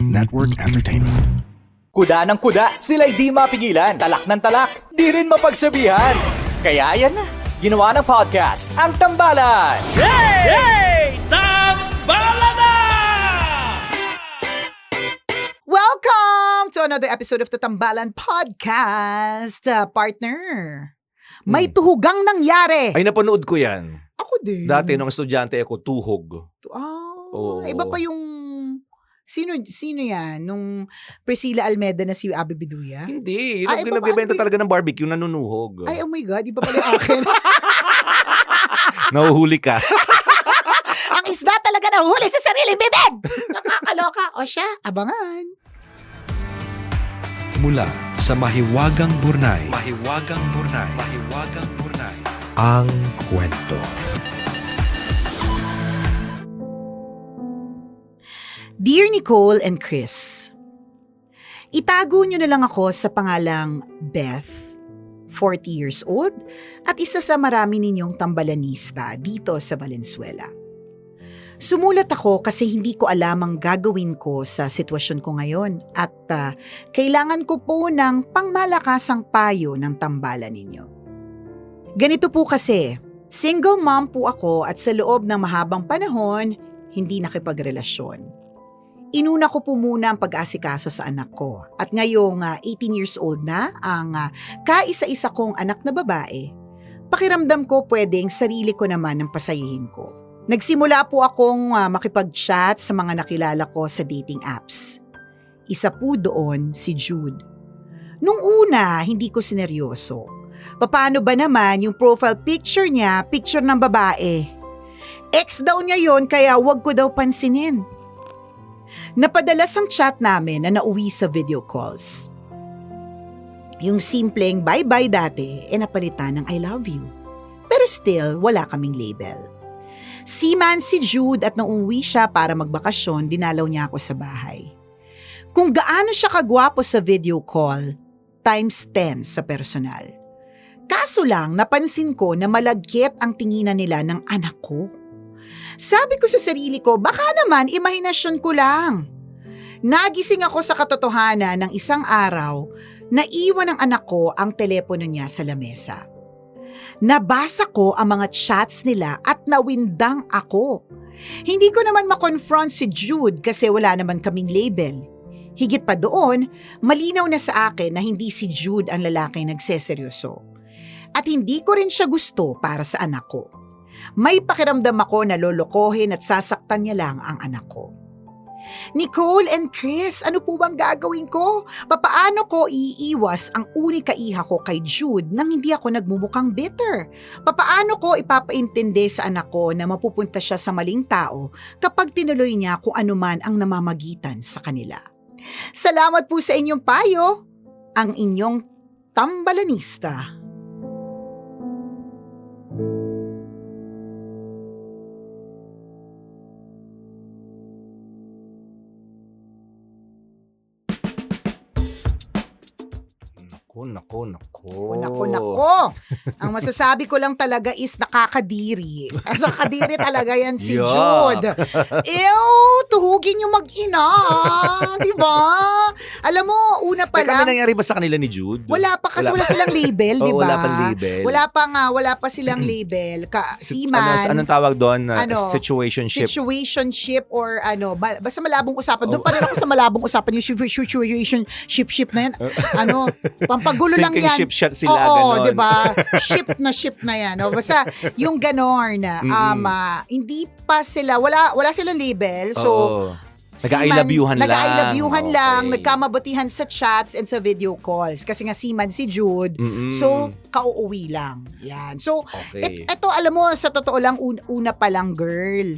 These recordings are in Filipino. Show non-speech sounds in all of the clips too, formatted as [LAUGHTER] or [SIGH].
Network Entertainment. Kuda ng kuda, sila'y di mapigilan. Talak ng talak, di rin mapagsabihan. Kaya yan na, ginawa ng podcast, ang Tambalan. Hey! Tambala na! Welcome to another episode of the Tambalan Podcast, uh, partner. May tuhugang nangyari. Ay, napanood ko yan. Ako din. Dati, nung estudyante ako, tuhog. Ah, Oo. iba pa yung... Sino sino yan? Nung Priscilla Almeda na si Abby Biduya? Hindi. Yung Ay, iba ba? nagbebenta Ano talaga ng barbecue, nanunuhog. Ay, oh my God, iba pala yung akin. [LAUGHS] Nahuhuli ka. [LAUGHS] Ang isda talaga nahuli sa sariling bibig! Nakakaloka. O siya, abangan. mula sa Mahiwagang Burnay. Mahiwagang Burnay. Mahiwagang Burnay. Ang kwento. Dear Nicole and Chris, itago niyo na lang ako sa pangalang Beth, 40 years old, at isa sa marami ninyong tambalanista dito sa Valenzuela. Sumulat ako kasi hindi ko alam ang gagawin ko sa sitwasyon ko ngayon at ah, kailangan ko po ng pangmalakasang payo ng tambalan ninyo. Ganito po kasi, single mom po ako at sa loob ng mahabang panahon, hindi nakipagrelasyon. Inuna ko po muna ang pag-asikaso sa anak ko. At ngayong ah, 18 years old na ang ah, kaisa-isa kong anak na babae, pakiramdam ko pwedeng sarili ko naman ang pasayihin ko. Nagsimula po akong ah, makipag-chat sa mga nakilala ko sa dating apps. Isa po doon si Jude. Nung una, hindi ko sineryoso. Paano ba naman yung profile picture niya, picture ng babae? Ex daw niya yon kaya wag ko daw pansinin. Napadalas ang chat namin na nauwi sa video calls. Yung simpleng bye-bye dati, e napalitan ng I love you. Pero still, wala kaming label. Seaman si Jude at umuwi siya para magbakasyon, dinalaw niya ako sa bahay. Kung gaano siya kagwapo sa video call, times 10 sa personal. Kaso lang, napansin ko na malagkit ang tinginan nila ng anak ko. Sabi ko sa sarili ko, baka naman imahinasyon ko lang. Nagising ako sa katotohanan ng isang araw na iwan ng anak ko ang telepono niya sa lamesa. Nabasa ko ang mga chats nila at nawindang ako. Hindi ko naman makonfront si Jude kasi wala naman kaming label. Higit pa doon, malinaw na sa akin na hindi si Jude ang lalaki nagseseryoso. At hindi ko rin siya gusto para sa anak ko. May pakiramdam ako na lolokohin at sasaktan niya lang ang anak ko. Nicole and Chris, ano po bang gagawin ko? Papaano ko iiwas ang unika iha ko kay Jude nang hindi ako nagmumukhang bitter? Papaano ko ipapaintindi sa anak ko na mapupunta siya sa maling tao kapag tinuloy niya kung ano man ang namamagitan sa kanila? Salamat po sa inyong payo, ang inyong tambalanista. Nako, nako, nako. Oh, nako, nako. [LAUGHS] Ang masasabi ko lang talaga is nakakadiri. [LAUGHS] As kadiri talaga yan si Yuck. Jude. [LAUGHS] Ew, tuhugin yung mag-ina. di ba? Alam mo, una pa Teka, lang, may nangyari ba sa kanila ni Jude? wala pa kasi wala, pa. silang label, di ba? wala pang label. Wala pa nga, wala pa silang label. Ka, Si- seaman, Ano, anong tawag doon? Ano, situationship. situationship or ano, ba- basta malabong usapan. Doon pa rin ako sa malabong usapan, yung situ- situation ship ship na yan. Ano, pampagulo lang Sinking yan. ship sila, Oo, ganon. di ba? [LAUGHS] Ship na ship na yan. No? Basta yung ganon, um, ah, hindi pa sila, wala wala silang label. So, Oo. You-han lang. Love you-han lang. Okay. Nagkamabutihan sa chats and sa video calls. Kasi nga seaman si Jude. Mm-mm. So, kauuwi lang. Yan. So, Okay. et, eto, alam mo, sa totoo lang, un- una pa lang, girl,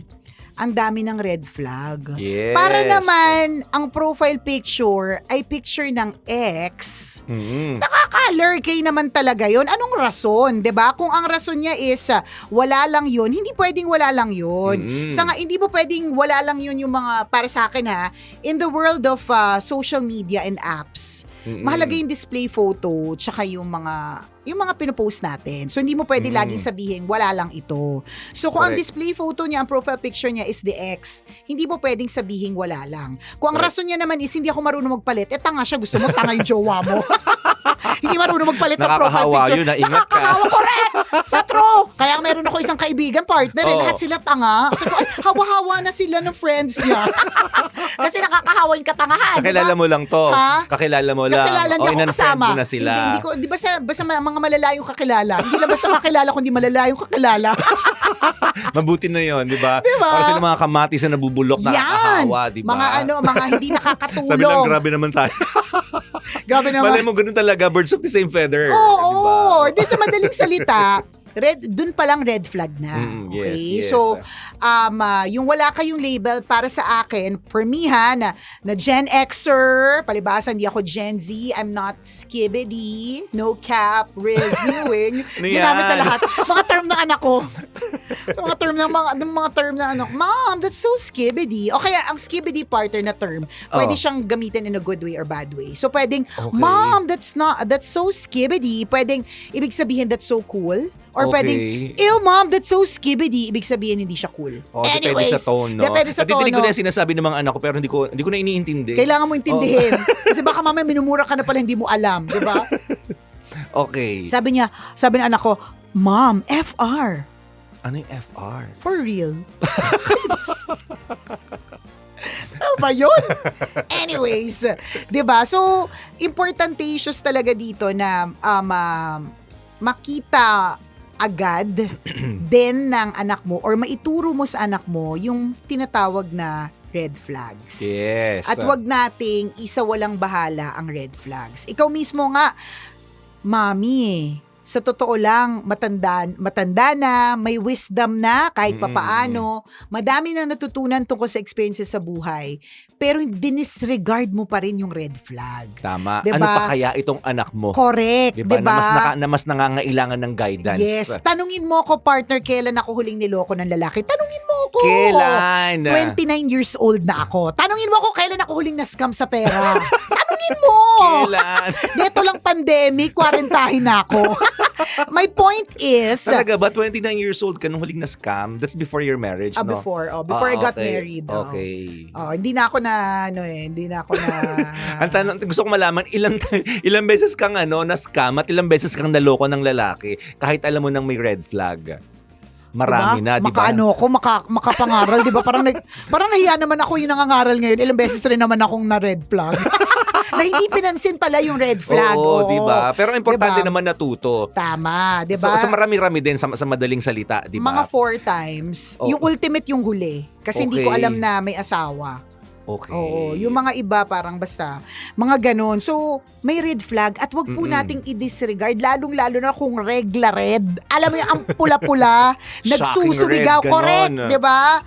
ang dami ng red flag. Yes. Para naman, ang profile picture ay picture ng ex. Mm-mm. Nakaka-lurkay naman talaga yon. Anong rason, ba? Kung ang rason niya is ah, wala lang 'yon, hindi pwedeng wala lang 'yon. Mm-mm. Sa nga hindi mo pwedeng wala lang 'yon yung mga para sa akin ha, in the world of ah, social media and apps. Mm-mm. mahalaga yung display photo tsaka yung mga yung mga pinopost natin. So hindi mo pwede Mm. laging sabihin wala lang ito. So kung ang Correct. display photo niya, ang profile picture niya is the ex, hindi mo pwedeng sabihin wala lang. Kung ang Correct. rason niya naman is hindi ako marunong magpalit, eh tanga siya, gusto mo tanga yung jowa mo. [LAUGHS] hindi marunong magpalit ng profile Nakakahawa picture. yun, naingat ka. Nakakahawa, correct! Sa true! Kaya meron ako isang kaibigan, partner, eh, Oo. lahat sila tanga. Sabi ko, ay, hawa-hawa na sila ng friends niya. [LAUGHS] Kasi nakakahawa yung katangahan. Kakilala mo lang to. Ha? Kakilala mo lang. Kakilala o niya ako in-unfriend kasama. mo na sila. Hindi, hindi ko, di ba sa, basta mga malalayong kakilala. Hindi lang basta kakilala, kundi malalayong [LAUGHS] kakilala. Mabuti na yon, di ba? Di ba? Para sila mga kamatis na nabubulok na nakakahawa, di ba? Mga ano, mga hindi [LAUGHS] nakakatulong. Sabi lang, grabe naman tayo. [LAUGHS] Grabe naman. Malay mo, ganun talaga. Birds of the same feather. Oo, di ba? Di sa madaling salita, red dun pa lang red flag na. Mm, yes, okay? yes. So, um, ah, yung wala kayong label para sa akin, for me ha, na, na Gen Xer, palibasa hindi ako Gen Z, I'm not skibbity, no cap, Riz, viewing. [LAUGHS] Ano Ginamit na lahat. Mga term ng anak ko. mga term ng mga, ng mga term ng anak. Mom, that's so skibbity. O kaya, ang skibbity partner na term, pwede Oh. siyang gamitin in a good way or bad way. So, pwedeng, Okay. Mom, that's not, that's so skibbity. Pwedeng, ibig sabihin that's so cool. Or Okay. pwedeng, ew mom, that's so skibbity. Ibig sabihin hindi siya cool. Oh, depende sa tone, no? Depende sa ko tono. na yung sinasabi ng mga anak ko, pero hindi ko, hindi ko na iniintindi. Kailangan mo intindihin. [LAUGHS] Kasi baka mamaya minumura ka na pala hindi mo alam, di ba? Okay. Sabi niya, sabi ng anak ko, Mom, FR. ano yung FR? For real. [LAUGHS] ano ba yun? Anyways, 'di ba? So, importantatious talaga dito na um, ah, makita agad [CLEARS THROAT] din ng anak mo or maituro mo sa anak mo yung tinatawag na red flags. Yes. At wag nating isa walang bahala ang red flags. Ikaw mismo nga, mami eh. Sa totoo lang, matanda, matanda na, may wisdom na kahit papaano. Madami na natutunan tungkol sa experiences sa buhay. Pero dinisregard mo pa rin yung red flag. Tama. Diba? Ano pa kaya itong anak mo? Correct, Diba? diba? Na, mas naka, na mas nangangailangan ng guidance. Yes. Tanungin mo ako, partner, kailan ako huling niloko ng lalaki? Tanungin mo ako. Kailan? 29 years old na ako. Tanungin mo ako kailan ako huling na-scam sa pera. [LAUGHS] Tanungin mo. Kailan? [LAUGHS] Dito lang pandemic, quarantine na ako. [LAUGHS] My point is, Talaga ba? 29 years old ka nung huling na scam? That's before your marriage, ah, no? before, oh, before I Ah, got okay. married. oh. Okay. Oh, hindi na ako na, ano eh, hindi na ako na... [LAUGHS] Ang tanong, gusto ko malaman, ilang ilang beses kang ano, na-scam at ilang beses kang naloko ng lalaki kahit alam mo nang may red flag. Marami Diba? na, di ba? Makaano ako, maka, makapangaral, di ba? Parang, nag, parang nahiya naman ako yung nangangaral ngayon. Ilang beses rin naman akong na red flag. [LAUGHS] na hindi pinansin pala yung red flag. Oo, di ba? Pero importante Diba? naman natuto. Tama, di So, ba? so marami-rami din sa, sa madaling salita, di ba? Mga four times. Oo. Yung ultimate yung huli. Kasi hindi ko Okay. alam na may asawa. Okay. Oo, yung mga iba parang basta, mga ganon. So, may red flag at wag po Mm-mm. nating i-disregard, lalong-lalo na kung regla red. Alam mo yung ang pula-pula, [LAUGHS] ganon. correct, di ba?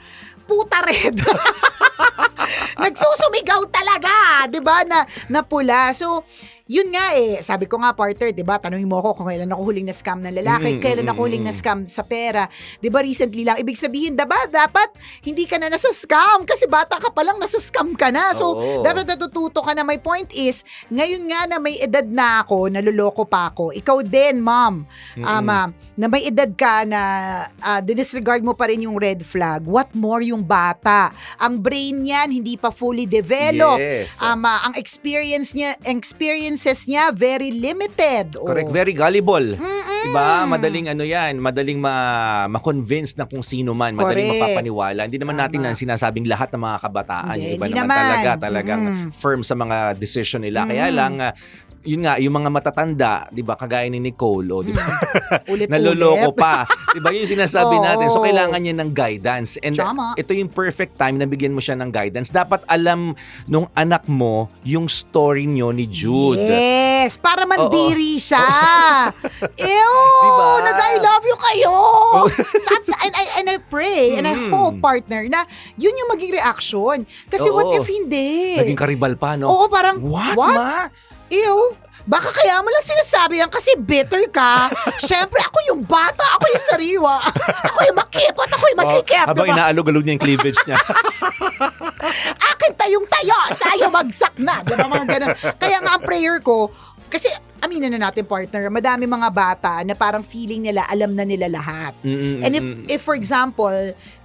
Puta red. [LAUGHS] nagsusumigaw talaga, di ba, na, na pula. So, yun nga eh, sabi ko nga partner, 'di ba? Tanungin mo ako kung kailan ako huling na scam ng lalaki, Mm, kailan mm, ako huling mm. na scam sa pera. 'Di ba recently lang ibig sabihin, diba, dapat hindi ka na nasa scam kasi bata ka pa lang nasa scam ka na. So, Oo. dapat natututo ka na. My point is, ngayon nga na may edad na ako, naluloko pa ako. Ikaw din, mom. Mm-mm. Ama, na may edad ka na uh, disregard mo pa rin yung red flag. What more yung bata? Ang brain niyan hindi pa fully developed. Yes. Ama, ang experience niya, ang experiences niya very limited. Oh. Correct, very gullible. Diba? Madaling ano yan, madaling ma- ma-convince na kung sino man, madaling Correct. mapapaniwala. Hindi naman natin na sinasabing lahat ng mga kabataan. Hindi, iba hindi naman, naman. talaga, talagang Mm. firm sa mga decision nila. Kaya Mm. lang, ah, yun nga, yung mga matatanda, di ba, kagaya ni Nicole, o, di ba, [LAUGHS] Ulit-ulit. naloloko pa. Di ba, yung sinasabi Oo. natin. So, kailangan niya ng guidance. And Tama. ito yung perfect time na bigyan mo siya ng guidance. Dapat alam nung anak mo yung story nyo ni Jude. Yes, para mandiri siya. [LAUGHS] Ew, Diba? nag-I love you kayo. [LAUGHS] Sad, sa- and, I, and I pray, and I Mm. hope, partner, na yun yung maging reaction. Kasi what Oo. if hindi? Naging karibal pa, no? Oo, parang, What, what? ma? Ew, baka kaya mo lang sinasabi yan kasi bitter ka. [LAUGHS] Siyempre, ako yung bata, ako yung sariwa. ako yung makipot, ako yung masikip. Oh, habang diba? inaalog-alog niya yung cleavage niya. [LAUGHS] Akin tayong tayo, sayo magsak na. Di ba mga ganun. Kaya nga ang prayer ko, kasi aminin na natin partner, madami mga bata na parang feeling nila alam na nila lahat. Mm-mm, And if, mm-mm. if for example,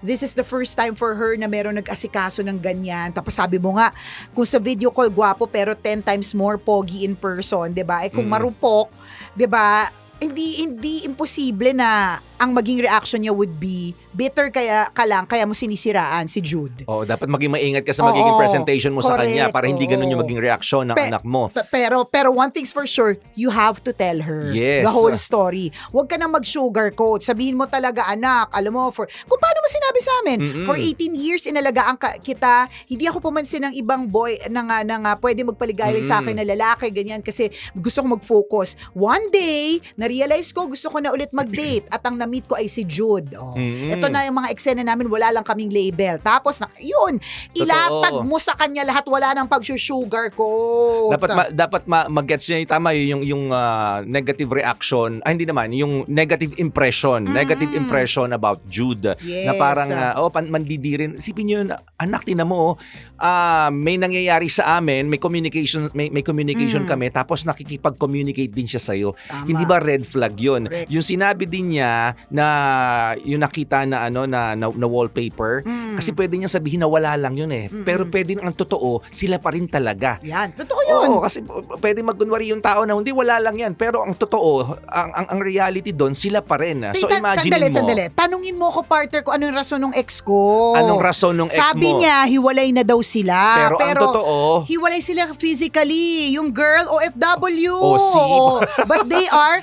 this is the first time for her na meron nag-asikaso ng ganyan, tapos sabi mo nga, kung sa video call gwapo pero 10 times more pogi in person, 'di ba? Eh kung Mm. marupok, 'di ba? Hindi hindi imposible na ang maging reaction niya would be bitter kaya ka lang kaya mo sinisiraan si Jude. Oh, dapat maging maingat ka sa magiging Oo, presentation mo sa correct, kanya para hindi ganun yung oo. maging reaksyon ng Pe- anak mo. T- Pero pero one thing's for sure, you have to tell her Yes. the whole story. Huwag ka nang mag-sugarcoat. Sabihin mo talaga, anak, alam mo, for, kung paano mo sinabi sa amin, Mm-mm. for 18 years inalagaan ka, kita, hindi ako pumansin ng ibang boy na nga, na nga pwede magpaligaya sa akin na lalaki, ganyan, kasi gusto ko mag-focus. One day, na-realize ko, gusto ko na ulit mag-date [CLEARS THROAT] at ang na-meet ko ay si Jude. Oh. Mm-mm. Ito na yung mga eksena namin, wala lang kaming label. Tapos, na, yun, ilatag mo sa kanya lahat, wala nang pag-sugar ko. Dapat ma, dapat ma, mag-gets niya tama yung yung ah, negative reaction. Ay hindi naman, yung negative impression, negative impression about Jude na Yes. parang ah, oh pan, mandidirin. Sipin niyo yun, anak tina mo, ah, may nangyayari sa amin, may communication may, may communication kami tapos nakikipag-communicate din siya sa Tama. Hindi ba red flag 'yun? Correct. Yung sinabi din niya na yung nakita na ano na, na, na wallpaper Mm. kasi pwede niya sabihin na wala lang 'yun eh. Pero pwede ang totoo, sila pa rin talaga. Yan, totoo yun. Oo, kasi pwede magkunwari yung tao na hindi wala lang yan. Pero ang totoo, ang ang, ang reality doon, sila pa rin. So Ta- imagine sandali, mo, Sandali, Tanungin mo ko, partner, ko ano yung rason ng ex ko. anong rason ng ex Sabi mo? niya, hiwalay na daw sila. pero, ang totoo, hiwalay sila physically. Yung girl, OFW. Oh, see? Oo. [LAUGHS] But they are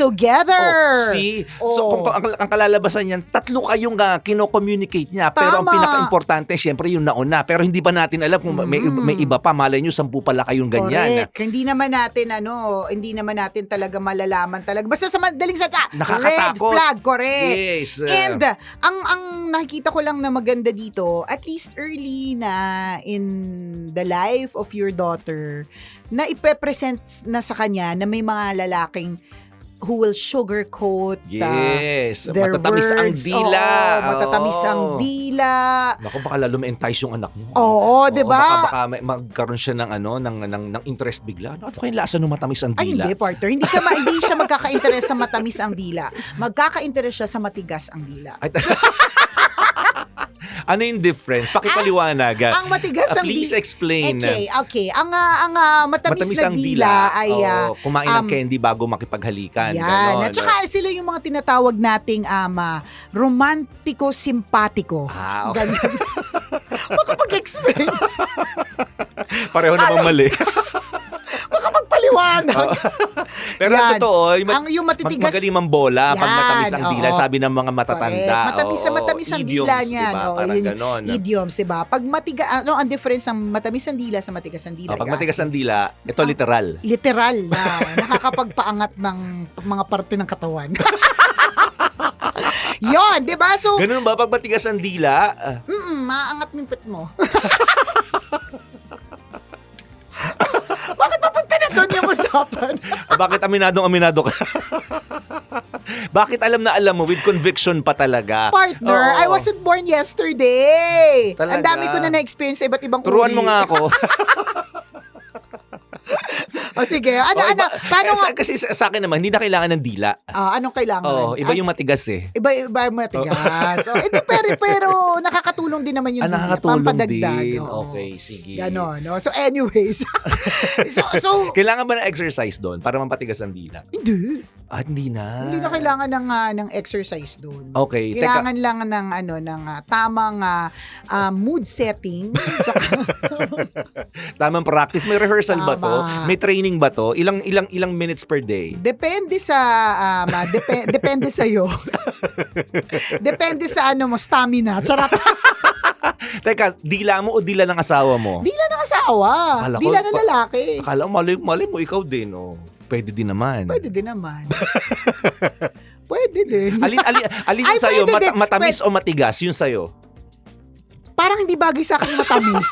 together. oh, see? So Oh. kung, kung ang, ang kalalabasan niyan, tatlo kayong uh, kino-communicate niya. Pero ang Tama. pinaka-importante, syempre yung nauna. Pero hindi pa natin alam kung may, may iba pa. Malay nyo, sampu pala kayong ganyan. Correct. Hindi naman natin ano, hindi naman natin talaga malalaman talaga. Basta sa madaling salita, red Nakakatakot. flag, correct. Yes. uh, And uh, ang ang nakikita ko lang na maganda dito, at least early na in the life of your daughter, na ipepresent na sa kanya na may mga lalaking who will sugarcoat uh, yes. their Matatamis ang words. dila. Oo, matatamis Oo. ang dila. Naku, baka lalo ma-entice yung anak mo. Oo, 'di Baka, ba? baka may- magkaroon siya ng ano ng ng, ng interest bigla. Ano kaya lasa ng matamis ang Ay, dila? hindi, partner. Hindi, ka ma- hindi siya magkaka-interest sa matamis ang dila. Magkaka-interest siya sa matigas ang dila. Ay, [LAUGHS] [LAUGHS] ano yung difference? Pakipaliwanag. Ang matigas Ah, ang Please dila. explain. Okay, okay. Ang, ah, ang ah, matamis, na ang dila, ay... ah, Oo, kumain ng um, candy bago makipaghalikan. Yan. Ganon. At saka sila yung mga tinatawag nating ama romantiko-simpatiko. Ah, okay. Makapag-explain. [LAUGHS] Pareho namang mali. [LAUGHS] Makapagpaliwanag. [LAUGHS] Pero ang Yan. totoo, yung, mat- ang yung matitigas. mag- magaling mambola pag Yan, matamis ang dila. oo. Sabi ng mga matatanda. Correct. Matamis Oo, matamis ang idioms, dila niyan. Diba? Oo, Parang yun, ganon. Idioms, diba? Pag matiga, ano ang difference ng matamis ang dila sa matigas ang dila? Oh, pag Yas? matigas ang dila, ito literal. literal na [LAUGHS] nakakapagpaangat ng mga parte ng katawan. [LAUGHS] Yon, 'di ba? So, Ganun ba? Pag matigas ang dila, ah, mm, maangat yung pit mo. Bakit papunta na doon yung usapan? [LAUGHS] bakit aminadong aminado ka? [LAUGHS] bakit alam na alam mo with conviction pa talaga? Partner, Oo. I wasn't born yesterday. Talaga? Ang dami ko na na-experience sa iba't ibang Turuan uri. mo nga ako. [LAUGHS] O sige, ano, Oh, ano, iba- paano eh, nga? sa- kasi sa, sa akin naman, hindi na kailangan ng dila. Ah, anong kailangan? Oo, iba yung matigas eh. Iba, iba yung matigas. So, hindi, pero, pero nakakatulong din naman yung Ah, dila, nakakatulong pampadagdag. din. Okay, sige. Ganon, no? So, anyways. [LAUGHS] so, so, Kailangan ba ng exercise doon para mampatigas ang dila? hindi. Ah, hindi na. Hindi na kailangan ng, ah, ng exercise doon. Okay, Kailangan lang ng ano ng ah, tamang ah, ah, mood setting tsaka [LAUGHS] Tamang practice. May rehearsal ba to? Tama. May training ba to? Ilang ilang ilang minutes per day? depende sa um, depe- [LAUGHS] depende sa iyo. [LAUGHS] depende sa ano mo stamina. Charot. [LAUGHS] Teka, dila mo o dila ng asawa mo? Dila ng asawa. Akala ko- Dila ng lalaki. Akala mo, malay, malay mo, ikaw din, oh. Pwede din naman. Pwede din naman. Pwede din. Alin, alin, alin Ay, yung sa'yo? pwede din. matamis o matigas? Yung sa'yo? Parang hindi bagay sa akin matamis.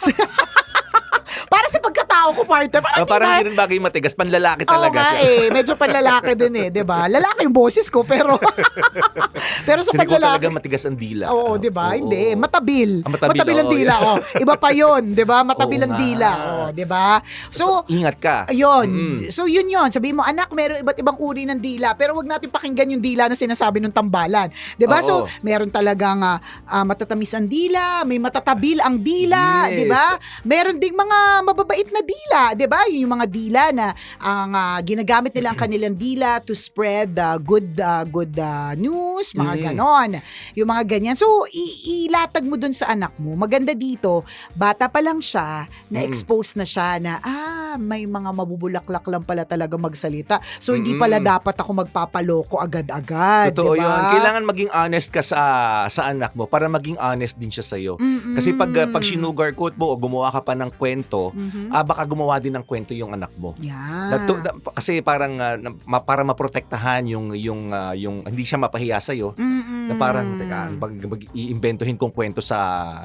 Tao ko, partner. Parang, Ah, parang hindi rin bagay matigas, panlalaki Oo talaga nga siya. eh, medyo panlalaki din eh, 'di ba? Lalaki yung boses ko pero [LAUGHS] pero sa panlalaki talaga matigas ang dila. Oo, 'di ba? Oo. Hindi, matabil. Ah, matabil, ang oo, dila, yeah. oh. Iba pa 'yon, 'di ba? Matabil Oo ang nga. dila, oh, 'di ba? So, Ingat ka. Ayun. Mm. So yun yun. Sabihin mo, anak, meron iba't ibang uri ng dila. Pero wag natin pakinggan yung dila na sinasabi ng tambalan. 'Di ba? So, Oo. meron talagang ah, ah, matatamis ang dila, may matatabil ang dila, Yes. 'di ba? Meron ding mga mababait na dila, 'di ba? Yun Yung mga dila na ang ah, ginagamit nila ang kanilang dila to spread ah, good ah, good ah, news, mga Mm. ganon. Yung mga ganyan. So, ilatag mo dun sa anak mo. Maganda dito, bata pa lang siya, na-expose na siya na, ah, may mga mabubulaklak lang pala talaga magsalita. So, hindi Mm-mm. pala dapat ako magpapaloko agad-agad. Totoo diba? yun. Kailangan maging honest ka sa sa anak mo para maging honest din siya sa'yo. Mm-mm. Kasi pag, uh, pag sinugarcoat mo o gumawa ka pa ng kwento, Mhm. ah, baka gumawa din ng kwento yung anak mo. Yan. Natu- na- kasi parang na- ma- para maprotektahan yung yung ah, yung hindi siya mapahiya sa Mm-mm. na parang teka mag, mag iimbentohin kong kwento sa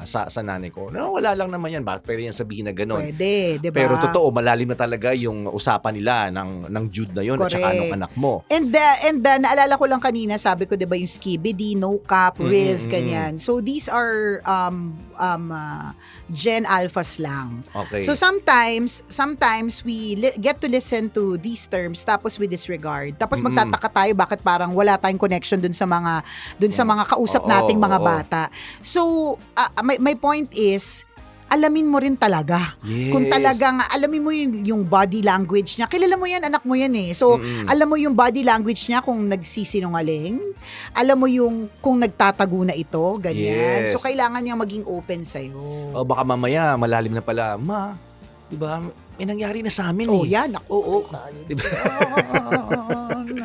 sa sa nanay ko. No, wala lang naman yan. Bakit pwede yan sabihin na ganun? Pwede, di ba? Pero totoo, malalim na talaga yung usapan nila ng ng Jude na yun at saka nung anak mo. And uh, and uh, naalala ko lang kanina, sabi ko 'di ba yung skibidi, no cap, Mm, Riz, mm, ganyan. So these are um um uh, Gen Alphas lang. Okay. So sometimes, sometimes we li- get to listen to these terms tapos we disregard. Tapos Mm-mm. magtataka tayo bakit parang wala tayong connection dun sa mga dun sa mga kausap Oo, nating mga oo. bata. So ah, my my point is alamin mo rin talaga. yes. Kung talagang alamin mo yung, yung body language niya. Kilala mo yan, anak mo yan eh. So, Mm-mm. alam mo yung body language niya kung nagsisinungaling. Alam mo yung kung nagtatago na ito, ganyan. Yes. So, kailangan niyang maging open sa'yo. O baka mamaya malalim na pala, ma, 'di ba? May nangyari na sa amin Oh, eh. yan. Ako, Oo. Diba? [LAUGHS]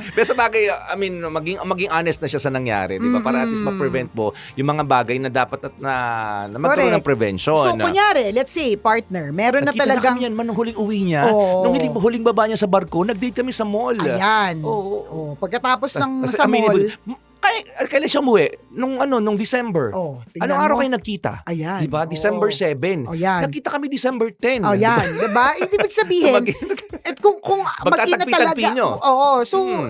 Pero sa bagay, I mean, maging maging honest na siya sa nangyari, 'di ba? Para at least ma-prevent mo yung mga bagay na dapat at na, na magkaroon Correct. ng prevention. So, kunyari, let's say, partner, meron na Nagkita talagang... kami yan man nung huling uwi niya. Oo. Nung huling, huling baba niya sa barko, nag-date kami sa mall. Ayan. Oo. Oh, pagkatapos ng tas sa mall... "M- Kaya, kailan siya umuwi? Nung ano, nung December. Oh, Anong araw mo. kayo nagkita? Ayan. Diba? Oo. December 7. Oh, yan. Nagkita kami December 10. Oh, yan. Diba? Ibig [LAUGHS] So, sabihin, mag- At kung kung mag-ina talaga. Oo, so Hmm.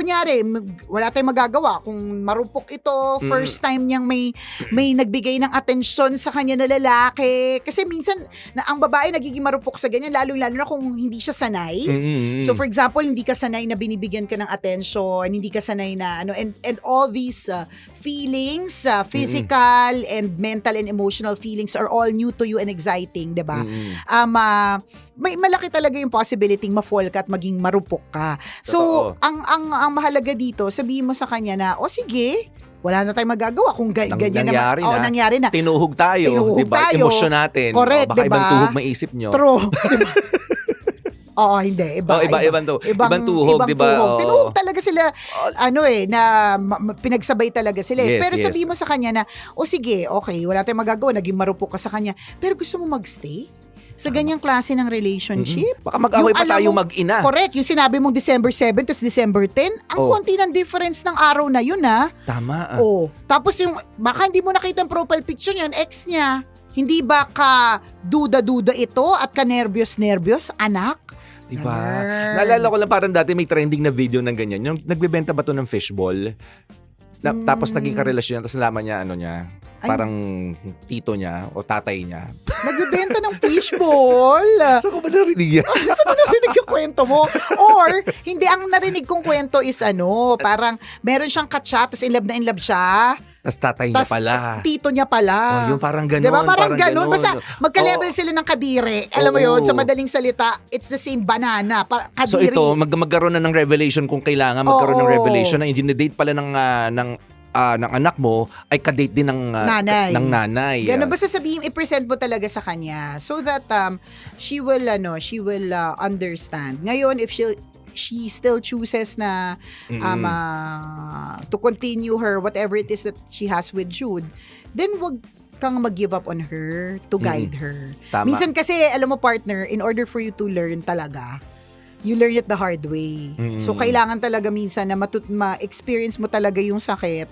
Kunyari wala tayong magagawa kung marupok ito, Hmm. first time niyang may may nagbigay ng atensyon sa kanya na lalaki kasi minsan na ang babae nagiging marupok sa ganyan lalo lalo na kung hindi siya sanay. Mm-mm. So for example, hindi ka sanay na binibigyan ka ng attention, hindi ka sanay na ano and and all these uh, feelings, uh, physical and mental and emotional feelings are all new to you and exciting, 'di ba? Mm-mm. um, ah, may malaki talaga yung possibility ma-fall ka at maging marupok ka. So, Totoo. ang ang ang mahalaga dito, sabihin mo sa kanya na, o sige, wala na tayong magagawa kung ga- Nang- ganyan nangyari naman. Na. nangyari na. Tinuhog tayo, Tinuhog 'di ba? tayo. Emosyon natin. Correct, O, baka 'di ibang ba? tuhog maisip nyo. True. diba? [LAUGHS] Oo, hindi. Iba, Oh, iba, ibang, tu- ibang tuhog, ibang 'di ba? tuhog. Oo. Tinuhog talaga sila, ano eh, na ma- ma- pinagsabay talaga sila. eh. Yes, Pero yes. sabihin mo sa kanya na, o sige, okay, wala tayong magagawa, naging marupok ka sa kanya. Pero gusto mo magstay? Sa ganyang klase ng relationship? Mm-mm. Baka mag-away pa tayo mag-ina. Correct. Yung sinabi mong December 7 tapos December 10, ang Oh. konti ng difference ng araw na yun ha. Tama. ah. Oh. Tapos yung, baka hindi mo nakita ang profile picture niyan, ex niya. Hindi ba ka duda-duda ito at ka nervyos-nervyos, anak? Diba? Naalala ko lang parang dati may trending na video ng ganyan. Yung nagbebenta ba to ng fishball? Na, Mm. Tapos naging karelasyon, tapos nalaman niya, ano niya, Ay. parang tito niya o tatay niya. Nagbebenta ng fishball. [LAUGHS] Saan ko ba narinig yan? [LAUGHS] Saan mo narinig yung kwento mo? Or, hindi, ang narinig kong kwento is ano, parang meron siyang katsa, tapos in love na in love siya. Tapos tatay niya Tas, pala. Tito niya pala. Oh, yung parang ganun. Diba? Parang, ganun. Basta magka-level Oo. sila ng kadire. Alam mo Oo. yun, sa madaling salita, it's the same banana. Kadiri. So ito, mag magkaroon na ng revelation kung kailangan magkaroon ng Oo. revelation na yung dinedate pala ng ah, ng ah, ng anak mo ay kadate din ng ah, Nanay. ng nanay. Ganun, basta sabihin, i-present mo talaga sa kanya so that um, she will, ano, she will uh, understand. Ngayon, if she she still chooses na um, uh, to continue her whatever it is that she has with Jude, then wag kang mag-give up on her to guide her. Tama. Minsan kasi, alam mo partner, in order for you to learn talaga, you learn it the hard way. Mm. So, kailangan talaga minsan na matut- ma-experience mo talaga yung sakit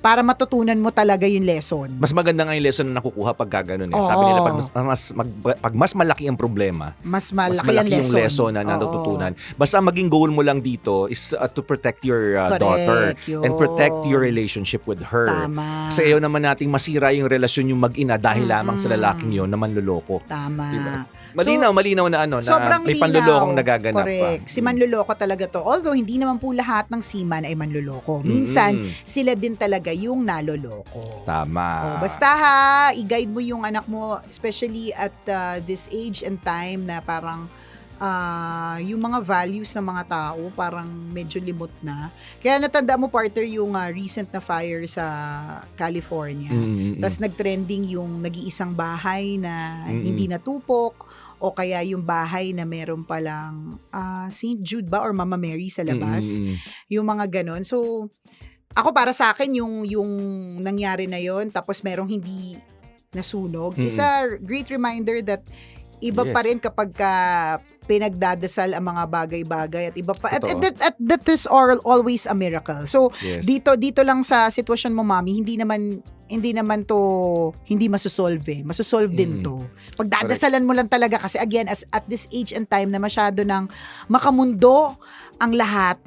para matutunan mo talaga yung lesson. Mas maganda nga yung lesson na nakukuha pag gano'n eh. Oo. Sabi nila, pag mas, mas, mag- pag mas malaki ang problema, mas mas malaki, malaki ang yung lesson na Oo. natututunan. Basta maging goal mo lang dito is uh, to protect your uh, Correct, daughter and yun. protect your relationship with her. Tama. Kasi ayaw naman nating masira yung relasyon yung mag-ina dahil lamang sa lalaking yun na manloloko. Tama. Diba? Malinaw, malinaw na ano, na may linaw. panlolokong nagaganap Correct. pa. Si manloloko talaga to. Although, hindi naman po lahat ng seaman ay manloloko. Minsan, Mm-mm. sila din talaga yung naloloko. Tama. Oh, basta ha, i-guide mo yung anak mo, especially at uh, this age and time na parang ah, yung mga values ng mga tao parang medyo limot na. Kaya natanda mo, partner, yung ah, recent na fire sa California. Mm-mm. Tapos nag-trending yung nag-iisang bahay na Mm-mm. hindi natupok o kaya yung bahay na meron palang ah, St. Jude ba or Mama Mary sa labas. Mm-mm. Yung mga ganon. So, ako para sa akin, yung, yung nangyari na yon tapos merong hindi nasunog, Mm-mm. is a great reminder that iba pa Yes. rin kapag ka pinagdadasal ang mga bagay-bagay at iba pa at, at, that, at that is all, always a miracle. So, Yes. dito dito lang sa sitwasyon mo mami hindi naman hindi naman to hindi masosolve eh. Masosolve din Mm. to. Pagdadasalan mo lang talaga kasi again as at this age and time na masyado nang makamundo ang lahat,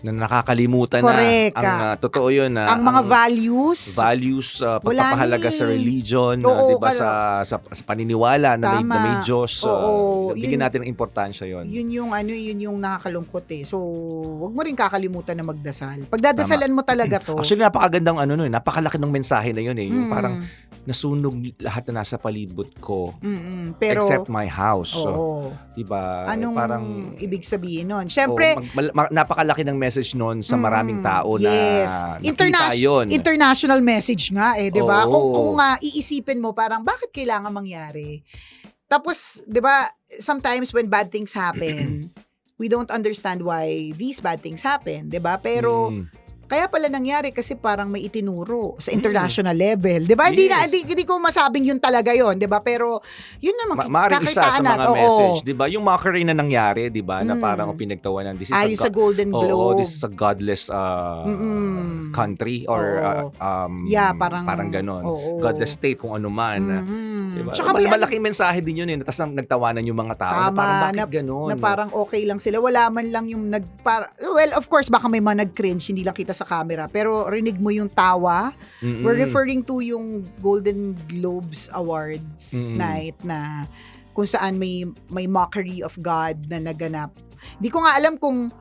na nakakalimutan Correct, na. Ang uh, totoo yun na ang mga values. values, uh, pagpapahalaga sa eh. religion, uh, Oo, 'di ba sa, sa sa paniniwala na may, Tama. na may Diyos. uh, Oo, bigyan yun- natin ng importansya 'yon. yun yung ano yun yung nakakalungkot eh. So, wag mo rin kakalimutan na magdasal. Pagdadasalan mo talaga to. [CLEARS THROAT] Actually napakagandang ano nun, napakalaki ng mensahe na 'yun eh. Yung Mm. parang nasunog lahat na nasa palibot ko Mm-mm. pero except my house. So, oo. 'di ba? Anong parang ibig sabihin nun? Oo, Siyempre, mag- napakalaki ng message noon sa maraming Mm, tao na yes. Interna- 'yon. international message nga eh, 'di ba? Kung kung nga iisipin mo parang bakit kailangan mangyari? Tapos, 'di ba, sometimes when bad things happen, [CLEARS THROAT] we don't understand why these bad things happen, 'di ba? Pero Mm. Kaya pala nangyari kasi parang may itinuro sa international level, 'di ba? Hindi na Yes. hindi, hindi ko masabing yun talaga 'yon, 'di ba? Pero yun naman Ma- maaaring isa sa mga. Oo. message, 'di ba? Yung mockery na nangyari, 'di ba? Na Mm. parang pinagtawanan this is Ayos a sa Golden go- Oo, Globe. this is a godless uh, Mm-mm. country or Oo. uh, um yeah, parang parang ganon. oo. Godless state kung ano man. Mhm. Diba? Tsaka Mal- malaking mensahe din yun eh. Tapos nang nagtawanan yung mga tao. na Tama, parang bakit ganon? na parang okay lang sila. Wala man lang yung nag... Well, of course, baka may mga nag-cringe, hindi lang kita sa camera. Pero rinig mo yung tawa. Mm-mm. We're referring to yung Golden Globes Awards Mm-mm. night na kung saan may may mockery of God na naganap. Di ko nga alam kung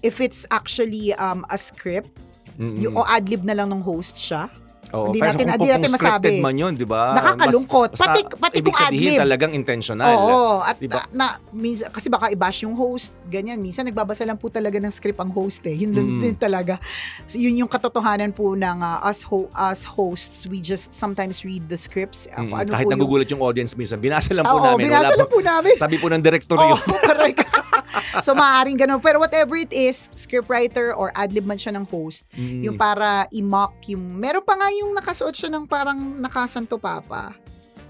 if it's actually um, a script Mm-mm. yung, o adlib na lang ng host siya. Oo, hindi pero natin- kung, hindi kung, natin kung masabi. man yun, di ba? Nakakalungkot. Mas- Pati- pati ibig kung sabihin ad-lib. talagang intentional. Oo, at Diba? na, minsan, kasi baka i-bash yung host, ganyan. Minsan nagbabasa lang po talaga ng script ang host eh. Yun Mm. din talaga. So, yun yung katotohanan po ng uh, us, ho- us hosts. We just sometimes read the scripts. Mm, Ako, ano kahit nagugulat yung audience minsan, binasa lang yung... po Oo, namin. binasa Wala lang po namin. [LAUGHS] Sabi po ng director Oo, yun. [LAUGHS] [LAUGHS] so, maaaring ganun. Pero whatever it is, scriptwriter or adlib man siya ng host, Mm. yung para i-mock yung... Meron pa nga yung nakasuot siya ng parang nakasanto papa.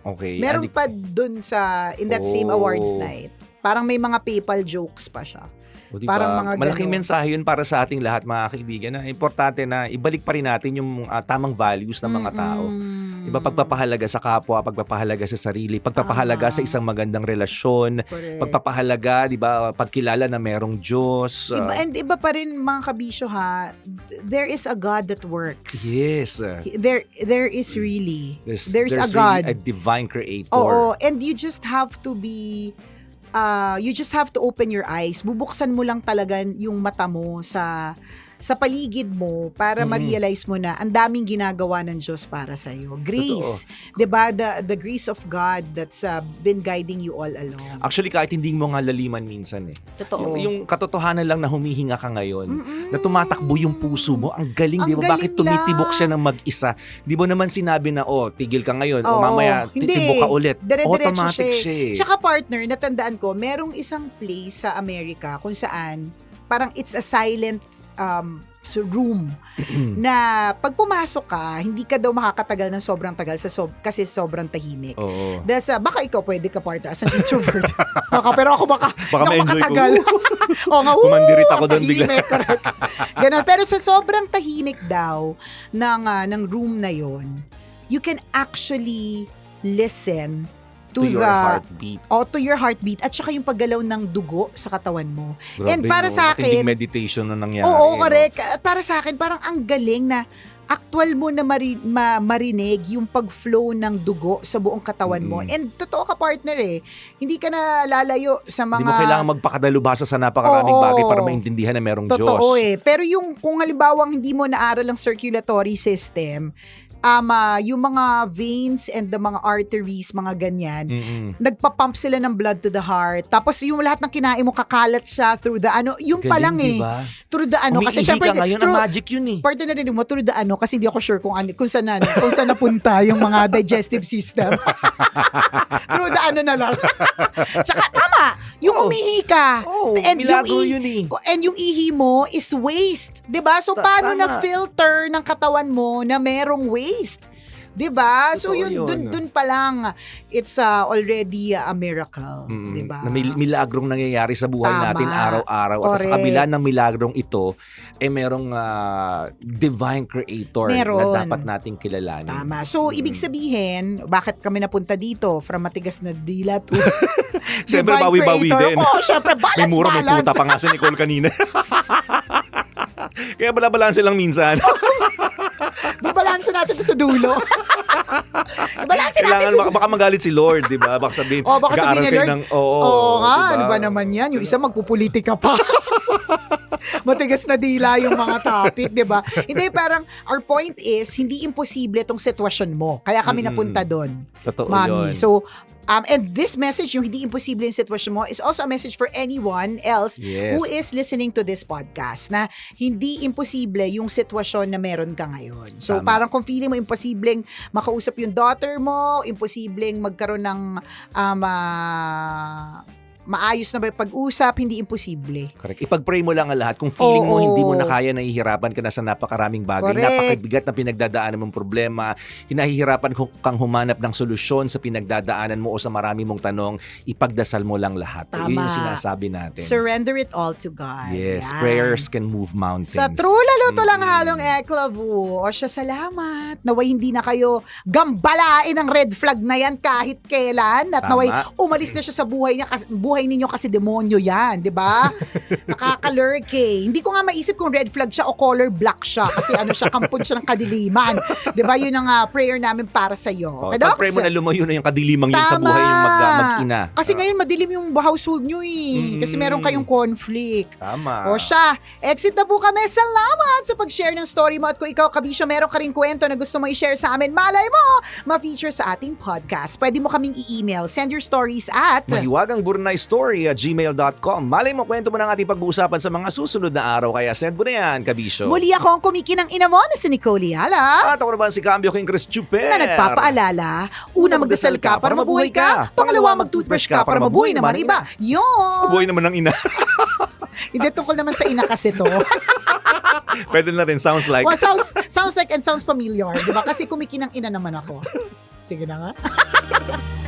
okay. Meron Adi- pa dun sa, in that same Oh. awards night. Parang may mga PayPal jokes pa siya. O, diba? Parang mga Malaking ganon. mensahe yun para sa ating lahat mga kaibigan na importante na ibalik pa rin natin yung ah, tamang values ng mga tao. Mm-mm. Diba pagpapahalaga sa kapwa, pagpapahalaga sa sarili, pagpapahalaga Tama. sa isang magandang relasyon, Correct. pagpapahalaga, 'di ba, pagkilala na merong Diyos. Iba, ah, and iba pa rin mga kabisyo ha, there is a God that works. yes. There there is really. There's, There's a really God. a divine creator. Oo, and you just have to be uh, you just have to open your eyes. Bubuksan mo lang talaga yung mata mo sa sa paligid mo para Mhm. ma-realize mo na ang daming ginagawa ng Diyos para sa iyo. Grace, 'di ba? The the grace of God that's uh, been guiding you all along. Actually, kahit hindi mo nga laliman minsan eh. Totoo. Yung, yung katotohanan lang na humihinga ka ngayon, Mm-mm. na tumatakbo yung puso mo, ang galing, di ba? Bakit tumitibok lang. siya ng mag-isa? Di mo naman sinabi na, oh, tigil ka ngayon, o Oo. mamaya Hindi. titibok ka ulit. Automatic siya siya eh. Tsaka partner, natandaan ko, merong isang place sa Amerika kung saan parang it's a silent um, so room [CLEARS THROAT] na pag pumasok ka, hindi ka daw makakatagal ng sobrang tagal sa sob- kasi sobrang tahimik. Oo. Dahil sa, baka ikaw pwede ka partner as an introvert. [LAUGHS] baka, pero ako baka, [LAUGHS] Baka ko. makatagal. [LAUGHS] Oo nga, Kumandirit "Woo, ako doon bigla." correct. Ganon. Pero sa sobrang tahimik daw ng, ah, ng room na yon you can actually listen to, To your the heartbeat. o to your heartbeat at saka yung paggalaw ng dugo sa katawan mo. Grabe, And para no? sa akin, meditation na nangyari. Oo, no? correct. At para sa akin, parang ang galing na actual mo na mari- ma- marinig yung pag-flow ng dugo sa buong katawan mo. Mm. And totoo ka partner eh. Hindi ka na lalayo sa mga... Hindi mo kailangan magpakadalubhasa sa napakaraming Oo. bagay para maintindihan na merong Totoo Diyos. eh. Pero yung kung halimbawang hindi mo naaral ang circulatory system, um, ah, yung mga veins and the mga arteries, mga ganyan, Mm-mm. nagpa-pump sila ng blood to the heart. Tapos yung lahat ng kinain mo kakalat siya through the ano, yung pa Galing, lang eh. diba? Through the ano kasi Umiihi syempre ka ngayon, through, magic yun eh. part na rin mo through the ano kasi hindi ako sure kung ano, kung saan na, kung saan napunta yung mga digestive system. [LAUGHS] through the ano na lang. [LAUGHS] Tsaka tama, yung Oo. umihi ka. Oh, and yung milagro i- yun eh. And yung ihi mo is waste. ba So, Ta- paano tama. na-filter ng katawan mo na merong waste? 'Di ba So, yun, yun. dun, dun pa lang, it's uh, already a miracle. Mm, 'di ba Na may milagrong nangyayari sa buhay Tama. natin araw-araw. At sa kabila ng milagrong ito, eh merong ah, divine creator Meron. na dapat nating kilalanin. Tama. So, Mm. ibig sabihin, bakit kami napunta dito from matigas na dila to [LAUGHS] Siyempre, bawi-bawi creator? din. Oo, syempre, balance, May mura, may balance. puta pa nga si Nicole kanina. [LAUGHS] Kaya balabalanse lang minsan. [LAUGHS] Babalanse natin to sa dulo. [LAUGHS] Babalanse natin Kailangan, sa baka, baka magalit si Lord, di ba? Baka sabihin, Oh, baka sabihin "Nag-aaral ni Lord, ng, oo, Oo nga, diba? ano ba naman yan? Yung isa magpupolitika pa. [LAUGHS] [LAUGHS] Matigas na dila yung mga topic, di ba? Hindi, parang our point is, hindi imposible itong sitwasyon mo. Kaya kami Mm-mm. napunta doon, Totoo mami. yun. So, um, and this message, yung hindi imposible yung sitwasyon mo, is also a message for anyone else yes. who is listening to this podcast na hindi imposible yung sitwasyon na meron ka ngayon. So Tama. parang kung feeling mo imposibleng makausap yung daughter mo, imposibleng magkaroon ng um, ah, maayos na ba yung pag-usap, hindi imposible. Correct. Ipag-pray mo lang ang lahat. Kung feeling mo Oo. hindi mo na kaya, nahihirapan ka na sa napakaraming bagay, Correct. napakabigat na pinagdadaanan mong problema, hinahihirapan kang humanap ng solusyon sa pinagdadaanan mo o sa marami mong tanong, ipagdasal mo lang lahat. Tama. Yun yung sinasabi natin. Surrender it all to God. yes, Yan. prayers can move mountains. Sa true lalo to lang halong eklavu. O siya, salamat. Naway hindi na kayo gambalain ang red flag na yan kahit kailan. At Tama. naway umalis na siya sa buhay niya kasi, buhay ninyo kasi demonyo yan, di ba? [LAUGHS] Nakakalurk eh. Hindi ko nga maisip kung red flag siya o color black siya kasi ano siya, kampon siya ng kadiliman. Di ba? Yun ang ah, prayer namin para sa iyo. Oh, pag-pray mo na lumayo na yung kadilimang yun sa buhay yung mag, mag-ina. Kasi ngayon madilim yung household nyo eh. Kasi meron Mm. kayong conflict. Tama. O siya, exit na po kami. Salamat sa pag-share ng story mo. At kung ikaw, Kabisyo, meron ka rin kwento na gusto mo i-share sa amin, malay mo, ma-feature sa ating podcast. Pwede mo kaming i-email. Send your stories at... Mahiwagang Burnay Story at gmail.com. Malay mo, kwento mo ng ating pag-uusapan sa mga susunod na araw. Kaya send mo na yan, Kabisyo. Muli ako ang kumikinang ina mo na si Nicole Yala. At ako naman si Cambio King Chris Chuper. na nagpapaalala, una magdasal ka para mabuhay ka, pangalawa mag-toothbrush ka para mabuhay naman iba. Yun! Buhay naman ng ina. [LAUGHS] Hindi tungkol naman sa ina kasi to. [LAUGHS] [LAUGHS] Pwede na rin, sounds like. well, sounds, sounds like and sounds familiar, di ba? Kasi kumikinang ina naman ako. Sige na nga. [LAUGHS]